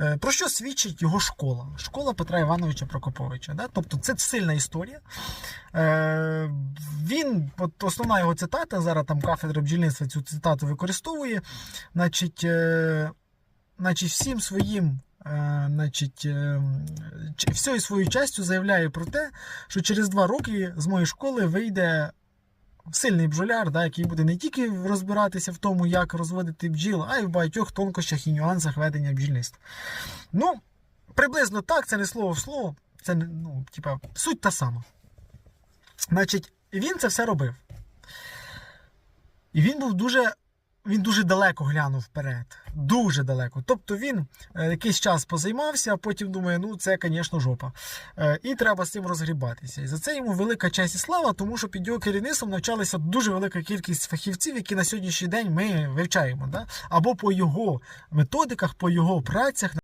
Е, Про що свідчить його школа? Школа Петра Івановича Прокоповича. Да? Тобто це сильна історія. Е, Він, от основна його цитата, зараз там кафедра бджільництва цю цитату використовує. Значить, е, значить всім своїм. Значить, ч- всією частю заявляє про те, що через два роки з моєї школи вийде сильний бджоляр, да, який буде не тільки розбиратися в тому, як розводити бджіл, а й в багатьох тонкощах і нюансах ведення бджільництва. Ну, приблизно так, це не слово в слово, це ну, типа, суть та сама. Значить, він це все робив. І він був дуже. Він дуже далеко глянув вперед. Дуже далеко. Тобто він е, якийсь час позаймався, а потім думає, ну це, звісно, жопа. Е, і треба з цим розгрібатися. І за це йому велика честь і слава, тому що під його керівництвом навчалася дуже велика кількість фахівців, які на сьогоднішній день ми вивчаємо. Да? Або по його методиках, по його працях.